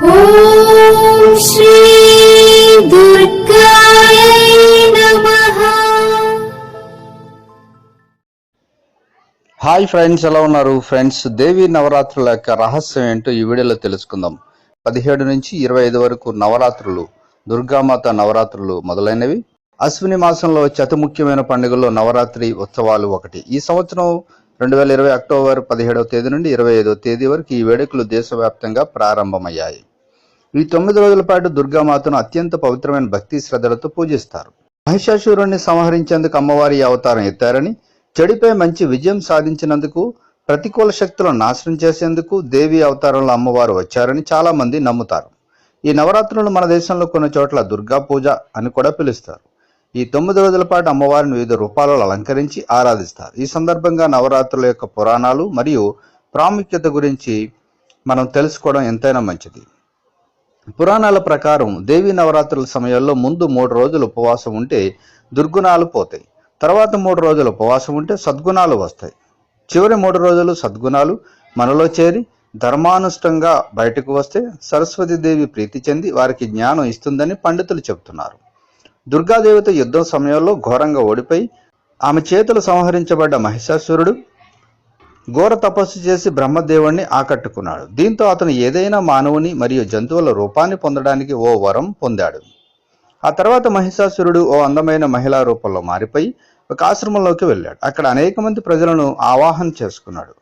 Hi friends ఎలా ఉన్నారు? Friends దేవి నవరాత్రుల యొక్క రహస్యం ఏంటో ఈ వీడియోలో తెలుసుకుందాం. పదిహేడు నుంచి ఇరవై ఐదు వరకు నవరాత్రులు దుర్గామాత నవరాత్రులు మొదలైనవి. అశ్విని మాసంలో అతి ముఖ్యమైన పండుగల్లో నవరాత్రి ఉత్సవాలు ఒకటి. ఈ సంవత్సరం రెండు వేల ఇరవై అక్టోబర్ పదిహేడవ తేదీ నుండి ఇరవై ఐదవ తేదీ వరకు ఈ వేడుకలు దేశవ్యాప్తంగా ప్రారంభమయ్యాయి. ఈ తొమ్మిది రోజుల పాటు దుర్గామాతను అత్యంత పవిత్రమైన భక్తి శ్రద్ధలతో పూజిస్తారు. మహిషాసురుణ్ణి సంహరించేందుకు అమ్మవారి అవతారం ఎత్తారని చెడిపై మంచి విజయం సాధించినందుకు ప్రతికూల శక్తులను నాశనం చేసేందుకు దేవి అవతారంలో అమ్మవారు వచ్చారని చాలా మంది నమ్ముతారు. ఈ నవరాత్రులు మన దేశంలో కొన్ని చోట్ల దుర్గా పూజ అని కూడా పిలుస్తారు. ఈ తొమ్మిది రోజుల పాటు అమ్మవారిని వివిధ రూపాలలో అలంకరించి ఆరాధిస్తారు. ఈ సందర్భంగా నవరాత్రుల యొక్క పురాణాలు మరియు ప్రాముఖ్యత గురించి మనం తెలుసుకోవడం ఎంతైనా మంచిది. పురాణాల ప్రకారం దేవీ నవరాత్రుల సమయంలో ముందు మూడు రోజులు ఉపవాసం ఉంటే దుర్గుణాలు పోతాయి. తర్వాత మూడు రోజులు ఉపవాసం ఉంటే సద్గుణాలు వస్తాయి. చివరి మూడు రోజులు సద్గుణాలు మనలో చేరి ధర్మానుష్టంగా బయటకు వస్తే సరస్వతీదేవి ప్రీతి చెంది వారికి జ్ఞానం ఇస్తుందని పండితులు చెబుతున్నారు. దుర్గాదేవితో యుద్ధం సమయంలో ఘోరంగా ఓడిపోయి ఆమె చేతులు సంహరించబడ్డ మహిషాసురుడు ఘోర తపస్సు చేసి బ్రహ్మదేవుణ్ణి ఆకట్టుకున్నాడు. దీంతో అతను ఏదైనా మానవుని మరియు జంతువుల రూపాన్ని పొందడానికి ఓ వరం పొందాడు. ఆ తర్వాత మహిషాసురుడు ఓ అందమైన మహిళా రూపంలో మారిపోయి ఒక ఆశ్రమంలోకి వెళ్ళాడు. అక్కడ అనేక మంది ప్రజలను ఆవాహన చేసుకున్నాడు.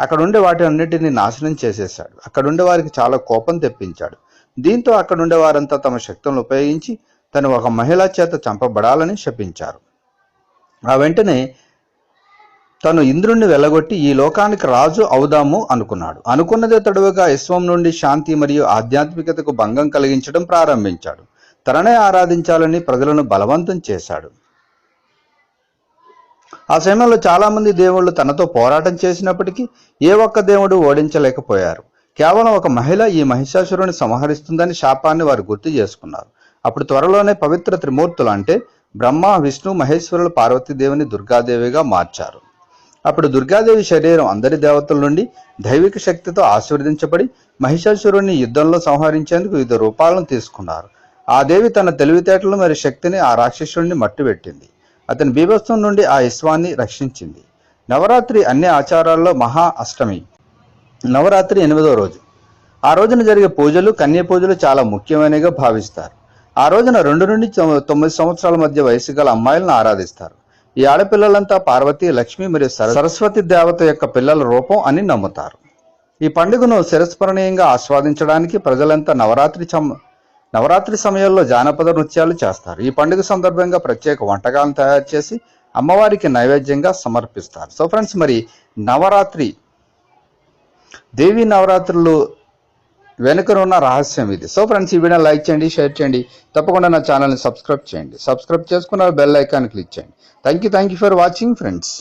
అక్కడుండే వాటి అన్నిటిని నాశనం చేసేశాడు. అక్కడుండే వారికి చాలా కోపం తెప్పించాడు. దీంతో అక్కడుండే వారంతా తమ శక్తులను ఉపయోగించి తను ఒక మహిళ చేత చంపబడాలని శపించారు. ఆ వెంటనే తను ఇంద్రుణ్ణి వెళ్ళగొట్టి ఈ లోకానికి రాజు అవుదాము అనుకున్నాడు. అనుకున్నదే తడవగా విశ్వం నుండి శాంతి మరియు ఆధ్యాత్మికతకు భంగం కలిగించడం ప్రారంభించాడు. తననే ఆరాధించాలని ప్రజలను బలవంతం చేశాడు. ఆ సమయంలో చాలామంది దేవుళ్ళు తనతో పోరాటం చేసినప్పటికీ ఏ ఒక్క దేవుడు ఓడించలేకపోయారు. కేవలం ఒక మహిళ ఈ మహిషాసురుని సంహరిస్తుందని శాపాన్ని వారు గుర్తు చేసుకున్నారు. అప్పుడు త్వరలోనే పవిత్ర త్రిమూర్తులు అంటే బ్రహ్మ విష్ణు మహేశ్వరులు పార్వతీదేవిని దుర్గాదేవిగా మార్చారు. అప్పుడు దుర్గాదేవి శరీరం అందరి దేవతల నుండి దైవిక శక్తితో ఆశీర్వదించబడి మహిషాసురుణ్ణి యుద్ధంలో సంహరించేందుకు వివిధ రూపాలను తీసుకున్నారు. ఆ దేవి తన తెలివితేటలు మరియు శక్తిని ఆ రాక్షసుడిని మట్టిపెట్టింది అతని బీభత్సం నుండి ఆ విశ్వాన్ని రక్షించింది. నవరాత్రి అన్ని ఆచారాల్లో మహా అష్టమి. నవరాత్రి ఎనిమిదో రోజు. ఆ రోజున జరిగే పూజలు కన్య పూజలు చాలా ముఖ్యమైనవిగా భావిస్తారు. ఆ రోజున రెండు నుండి తొమ్మిది సంవత్సరాల మధ్య వయసు గల అమ్మాయిలను ఆరాధిస్తారు. ఈ ఆడపిల్లలంతా పార్వతి లక్ష్మి మరియు సరస్వతి దేవత యొక్క పిల్లల రూపం అని నమ్ముతారు. ఈ పండుగను శిరస్మరణీయంగా ఆస్వాదించడానికి ప్రజలంతా నవరాత్రి చం- నవరాత్రి సమయంలో జానపద నృత్యాలు చేస్తారు. ఈ పండుగ సందర్భంగా ప్రత్యేక వంటకాలను తయారు చేసి అమ్మవారికి నైవేద్యంగా సమర్పిస్తారు. సో ఫ్రెండ్స్ మరి నవరాత్రి దేవి నవరాత్రులు వెనుకనున్న రహస్యం ఇది. సో ఫ్రెండ్స్ ఈ వీడియో లైక్ చేయండి షేర్ చేయండి. తప్పకుండా నా ఛానల్ని సబ్స్క్రైబ్ చేయండి. సబ్స్క్రైబ్ చేసుకున్న బెల్ ఐకాన్ క్లిక్ చేయండి. Thank you thank you for watching friends